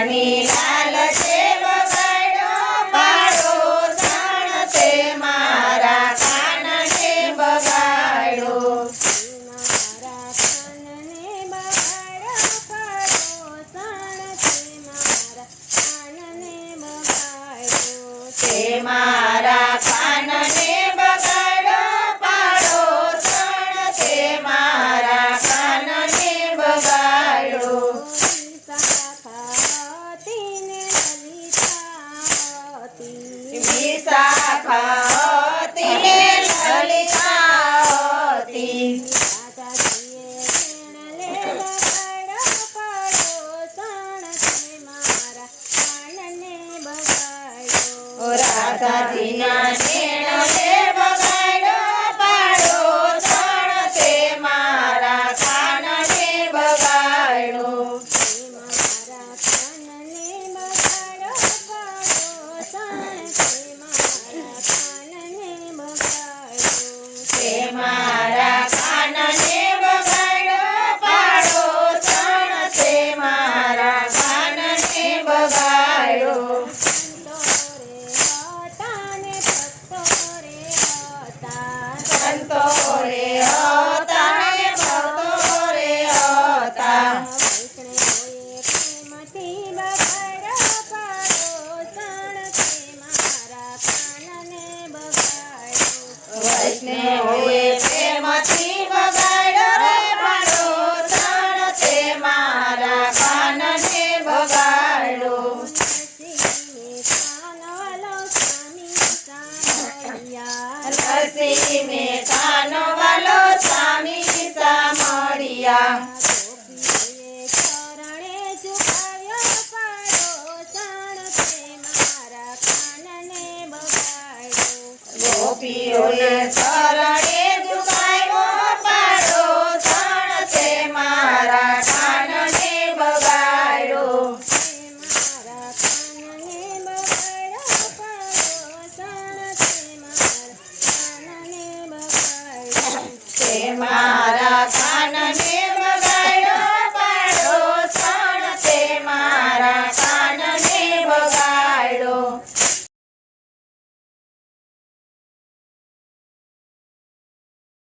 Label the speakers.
Speaker 1: મણી લાલ દેવ ગણો પાડો તણ તે મારા કાનને બગાડો
Speaker 2: તે મારા
Speaker 1: Isa ka
Speaker 2: તુલસી મે કાનો વાલો સ્વામી સામળિયા
Speaker 1: ગોપીઓએ Yes.